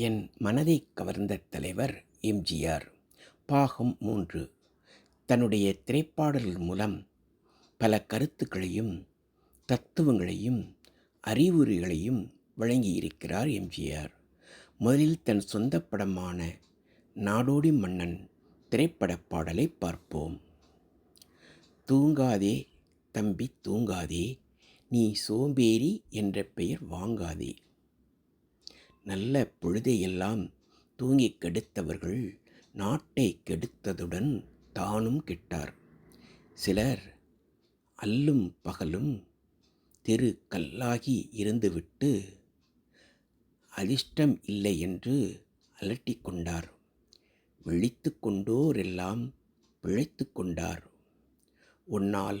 என் மனதை கவர்ந்த தலைவர் எம்ஜிஆர். பாகம் மூன்று. தன்னுடைய திரைப்பாடல்கள் மூலம் பல கருத்துக்களையும் தத்துவங்களையும் அறிவுரைகளையும் வழங்கியிருக்கிறார் எம்ஜிஆர். முதலில் தன் சொந்த படமான நாடோடி மன்னன் திரைப்படப் பாடலை பார்ப்போம். தூங்காதே தம்பி தூங்காதே நீ சோம்பேறி என்ற பெயர் வாங்காதே. நல்ல பொழுதையெல்லாம் தூங்கிக் கெடுத்தவர்கள் நாட்டை கெடுத்ததுடன் தானும் கெட்டார். சிலர் அல்லும் பகலும் தெரு கல்லாகி இருந்துவிட்டு அதிர்ஷ்டம் இல்லை என்று அலட்டிக் கொண்டார். விழித்து கொண்டோரெல்லாம் பிழைத்து கொண்டார். உன்னால்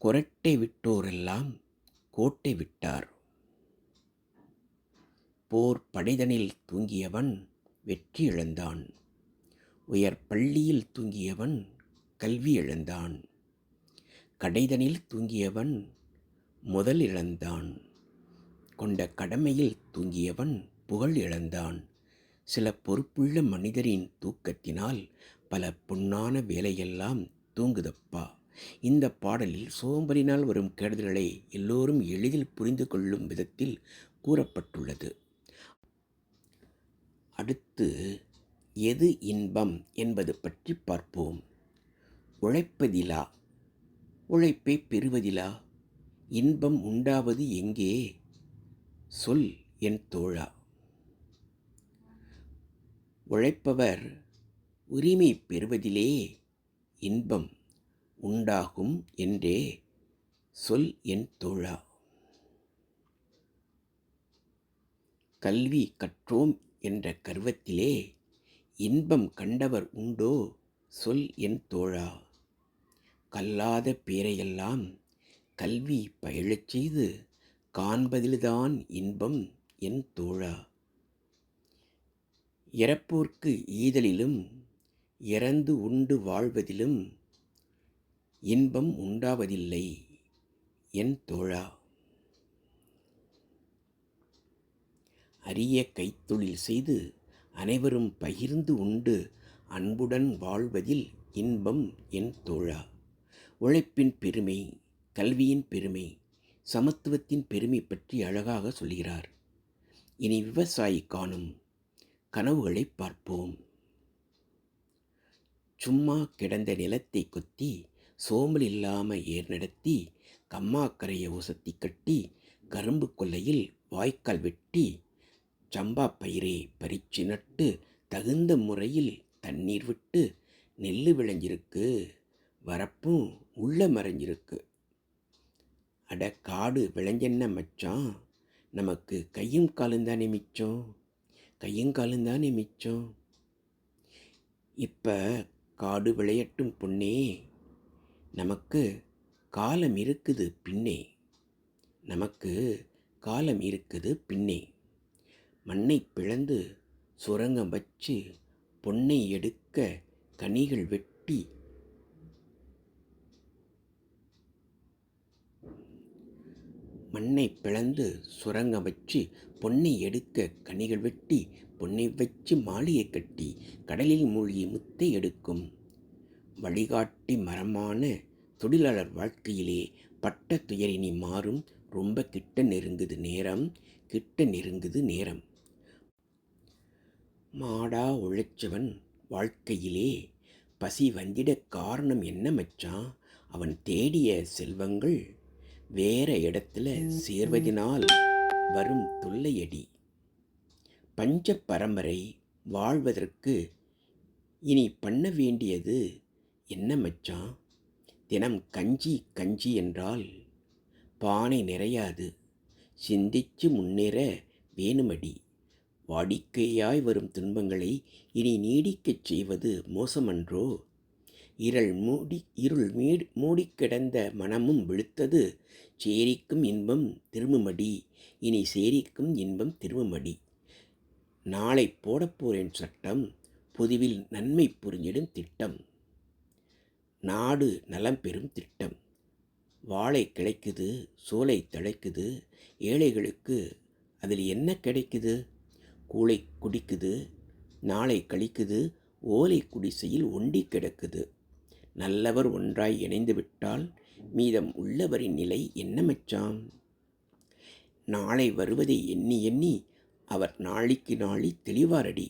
குரட்டை விட்டோரெல்லாம் கோட்டை விட்டார். போர் படைதனில் தூங்கியவன் வெற்றி இழந்தான். உயர் பள்ளியில் தூங்கியவன் கல்வி இழந்தான். கடைதனில் தூங்கியவன் முதல் இழந்தான். கொண்ட கடமையில் தூங்கியவன் புகழ் இழந்தான். சில பொறுப்புள்ள மனிதரின் தூக்கத்தினால் பல பொன்னான வேலையெல்லாம் தூங்குதப்பா. இந்த பாடலில் சோம்பலினால் வரும் கெடுதல்களை எல்லோரும் எளிதில் புரிந்து கொள்ளும் விதத்தில் கூறப்பட்டுள்ளது. அடுத்து எது இன்பம் என்பது பற்றி பார்ப்போம். உழைப்பதிலா? உழைப்பை பெறுவதிலா? இன்பம் உண்டாவது எங்கே? சொல் என் தோழா. உழைப்பவர் உரிமை பெறுவதிலே இன்பம் உண்டாகும் என்றே சொல் என் தோழா. கல்வி கற்றோம் என்ற கர்வத்திலே இன்பம் கண்டவர் உண்டோ சொல் என் தோழா. கல்லாத பேரையெல்லாம் கல்வி பயிலச் செய்து காண்பதில்தான் இன்பம் என் தோழா. இறப்போர்க்கு ஈதலிலும் இறந்து உண்டு வாழ்வதிலும் இன்பம் உண்டாவதில்லை என் தோழா. அரிய கைத்தொழில் செய்து அனைவரும் பகிர்ந்து உண்டு அன்புடன் வாழ்வதில் இன்பம் என் தோழா. உழைப்பின் பெருமை கல்வியின் பெருமை சமத்துவத்தின் பெருமை பற்றி அழகாக சொல்கிறார். இனி விவசாயி காணும் கனவுகளை பார்ப்போம். சும்மா கிடந்த நிலத்தை கொத்தி சோம்பல் இல்லாமல் ஏர் நடத்தி கம்மாக்கரையை உசத்தி கட்டி கரும்பு கொல்லையில் வாய்க்கால் வெட்டி சம்பா பயிரை பறிச்சு நட்டு தகுந்த முறையில் தண்ணீர் விட்டு நெல் விளைஞ்சிருக்கு. வரப்பும் உள்ள மறைஞ்சிருக்கு. அட காடு விளைஞ்சென்ன மச்சான்? நமக்கு கையும் காலும் தானே மிச்சம்? கையும் காலும் தானே மிச்சம்? இப்போ காடு விளையட்டும் பொண்ணே. நமக்கு காலம் இருக்குது பின்னே. நமக்கு காலம் இருக்குது பின்னே. மண்ணை பிளந்து சுரங்கம் வச்சு பொன்னை எடுக்க கனிகள் வெட்டி மண்ணை பிளந்து சுரங்கம் வச்சு பொன்னை எடுக்க கனிகள் வெட்டி பொன்னை வச்சு மாளிகை கட்டி கடலில் மூழ்கி முத்தை எடுக்கும். வழிகாட்டி மரமான தொழிலாளர் வாழ்க்கையிலே பட்ட துயரினி மாறும். ரொம்ப கிட்ட நெருங்குது நேரம் கிட்ட நெருங்குது நேரம். மாடா உழைச்சவன் வாழ்க்கையிலே பசி வந்திட காரணம் என்ன மச்சான் அவன் தேடிய செல்வங்கள் வேற இடத்துல சேர்வதினால் வரும் தொல்லையடி. பஞ்ச பரம்பரை வாழ்வதற்கு இனி பண்ண வேண்டியது என்ன மச்சான் தினம் கஞ்சி கஞ்சி என்றால் பானை நிறையாது. சிந்திச்சு முன்னேற வேணுமடி. வாடிக்கையாய் வரும் துன்பங்களை இனி நீடிக்கச் செய்வது மோசமன்றோ? இருள் மூடி இருள் மீடு மூடிக்கிடந்த மனமும் விழுத்தது. சேரிக்கும் இன்பம் திரும்புமடி. இனி சேரிக்கும் இன்பம் திரும்புமடி. நாளை போடப்போறேன் சட்டம் பொதுவில் நன்மை புரிஞ்சிடும் திட்டம். நாடு நலம் பெறும் திட்டம். வாழை கிடைக்குது சோலை தழைக்குது ஏழைகளுக்கு அதில் என்ன கிடைக்குது? கூளை குடிக்குது நாளை கழிக்குது ஓலை குடிசையில் ஒண்டி கிடக்குது. நல்லவர் ஒன்றாய் இணைந்து விட்டால் மீதம் உள்ளவரின் நிலை என்ன மச்சாம் நாளை வருவதை எண்ணி எண்ணி அவர் நாளைக்கு நாளி தெளிவாரடி.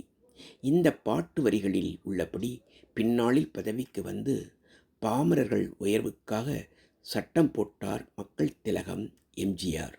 இந்த பாட்டு வரிகளில் உள்ளபடி பின்னாளில் பதவிக்கு வந்து பாமரர்கள் உயர்வுக்காக சட்டம் போட்டார் மக்கள் திலகம் எம்ஜிஆர்